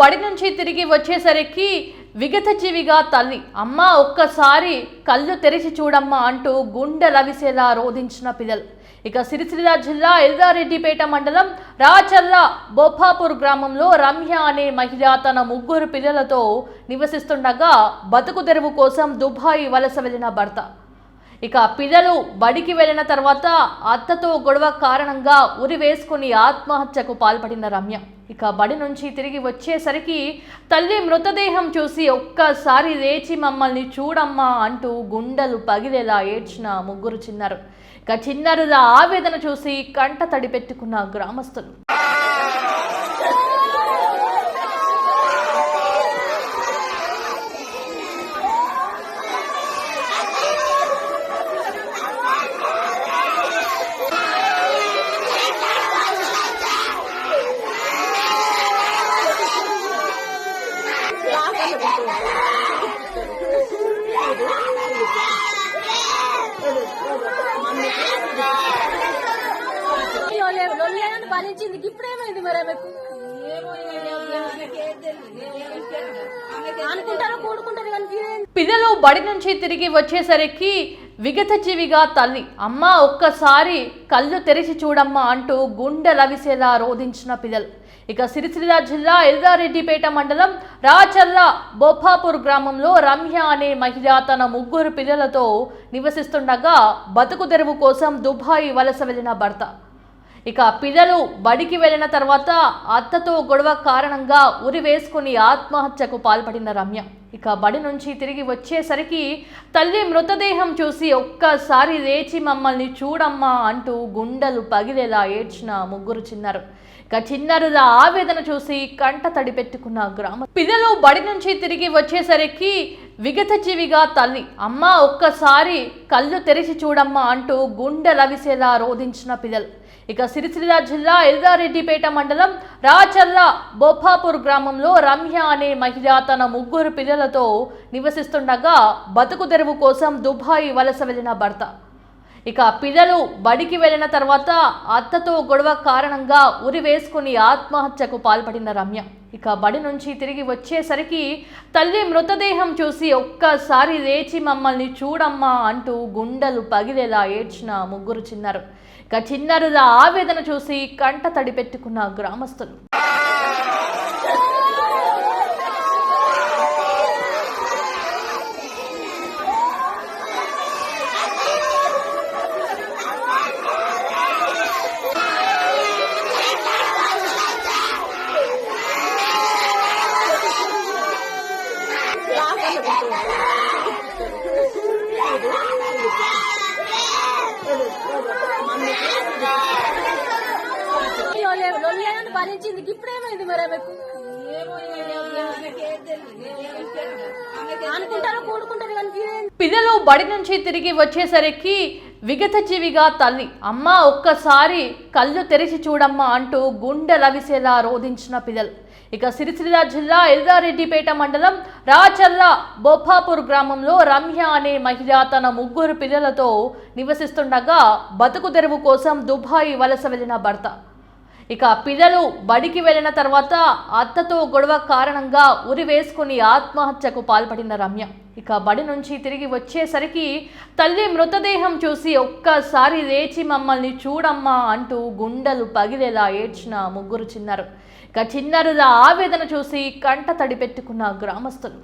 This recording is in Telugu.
బడి నుంచి తిరిగి వచ్చేసరికి విగతజీవిగా తల్లి అమ్మ ఒక్కసారి కళ్ళు తెరిచి చూడమ్మా అంటూ గుండె లవిసేలా రోధించిన పిల్లలు. ఇక సిరిసిల్ల జిల్లా ఎల్దారెడ్డిపేట మండలం రాచర్ల బొప్పాపూర్ గ్రామంలో రమ్య అనే మహిళ తన ముగ్గురు పిల్లలతో నివసిస్తుండగా బతుకు తెరువు కోసం దుబాయ్ వలస వెళ్ళిన భర్త. ఇక పిల్లలు బడికి వెళ్ళిన తర్వాత అత్తతో గొడవ కారణంగా ఉరి వేసుకుని ఆత్మహత్యకు పాల్పడిన రమ్య. ఇక బడి నుంచి తిరిగి వచ్చేసరికి తల్లి మృతదేహం చూసి ఒక్కసారి లేచి మమ్మల్ని చూడమ్మా అంటూ గుండెలు పగిలేలా ఏడ్చిన ముగ్గురు చిన్నారు. ఇక చిన్నారుల ఆవేదన చూసి కంట తడి పెట్టుకున్న గ్రామస్తులు. లొల్లేనని భరించింది ఇప్పుడేమైంది మరి ఆమెకు? అనుకుంటారో? కూడుకుంటారు కానీ పిల్లలు బడి నుంచి తిరిగి వచ్చేసరికి విగతజీవిగా తల్లి అమ్మ ఒక్కసారి కళ్ళు తెరిచి చూడమ్మా అంటూ గుండె లవిసేలా రోధించిన పిల్లలు. ఇక సిరిసిల్ల జిల్లా ఎల్దారెడ్డిపేట మండలం రాచర్ల బొప్పాపూర్ గ్రామంలో రమ్య అనే మహిళ తన ముగ్గురు పిల్లలతో నివసిస్తుండగా బతుకు తెరువు కోసం దుబాయ్ వలస వెళ్ళిన భర్త. ఇక పిల్లలు బడికి వెళ్ళిన తర్వాత అత్తతో గొడవ కారణంగా ఉరి వేసుకుని ఆత్మహత్యకు పాల్పడిన రమ్య. ఇక బడి నుంచి తిరిగి వచ్చేసరికి తల్లి మృతదేహం చూసి ఒక్కసారి లేచి మమ్మల్ని చూడమ్మా అంటూ గుండెలు పగిలేలా ఏడ్చిన ముగ్గురు చిన్నారు. ఇక చిన్నారుల ఆవేదన చూసి కంట తడిపెట్టుకున్న గ్రామ పిల్లలు బడి నుంచి తిరిగి వచ్చేసరికి విగతజీవిగా తల్లి అమ్మ ఒక్కసారి కళ్ళు తెరిచి చూడమ్మా అంటూ గుండె లవిసేలా రోధించిన పిల్లలు. ఇక సిరిసిల్ల జిల్లా ఎల్దారెడ్డిపేట మండలం రాచర్ల బొప్పాపూర్ గ్రామంలో రమ్య అనే మహిళ తన ముగ్గురు పిల్లలతో నివసిస్తుండగా బతుకు తెరువు కోసం దుబాయ్ వలస వెళ్ళిన భర్త. ఇక పిల్లలు బడికి వెళ్ళిన తర్వాత అత్తతో గొడవ కారణంగా ఉరి వేసుకుని ఆత్మహత్యకు పాల్పడిన రమ్య. ఇక బడి నుంచి తిరిగి వచ్చేసరికి తల్లి మృతదేహం చూసి ఒక్కసారి లేచి మమ్మల్ని చూడమ్మా అంటూ గుండెలు పగిలేలా ఏడ్చిన ముగ్గురు చిన్నారు. ఇక చిన్నారుల ఆవేదన చూసి కంట తడిపెట్టుకున్న గ్రామస్తులు. భరించింది ఇప్పుడేమైంది మరి ఆమెకు? అనుకుంటారో కూడుకుంటారు కానీ పిల్లలు బడి నుంచి తిరిగి వచ్చేసరికి విగత జీవిగా తల్లి అమ్మ ఒక్కసారి కళ్ళు తెరిచి చూడమ్మా అంటూ గుండె లవిసేలా రోధించిన పిల్లలు. ఇక సిరిసిల్ల జిల్లా ఎల్దారెడ్డిపేట మండలం రాచర్ల బొప్పాపూర్ గ్రామంలో రమ్య అనే మహిళ తన ముగ్గురు పిల్లలతో నివసిస్తుండగా బతుకు తెరువు కోసం దుబాయ్ వలస వెళ్ళిన భర్త. ఇక పిల్లలు బడికి వెళ్ళిన తర్వాత అత్తతో గొడవ కారణంగా ఉరి వేసుకుని ఆత్మహత్యకు పాల్పడిన రమ్య. ఇక బడి నుంచి తిరిగి వచ్చేసరికి తల్లి మృతదేహం చూసి ఒక్కసారి లేచి మమ్మల్ని చూడమ్మా అంటూ గుండెలు పగిలేలా ఏడ్చిన ముగ్గురు చిన్నారు. ఇక చిన్నారుల ఆవేదన చూసి కంట తడి పెట్టుకున్న గ్రామస్తులు.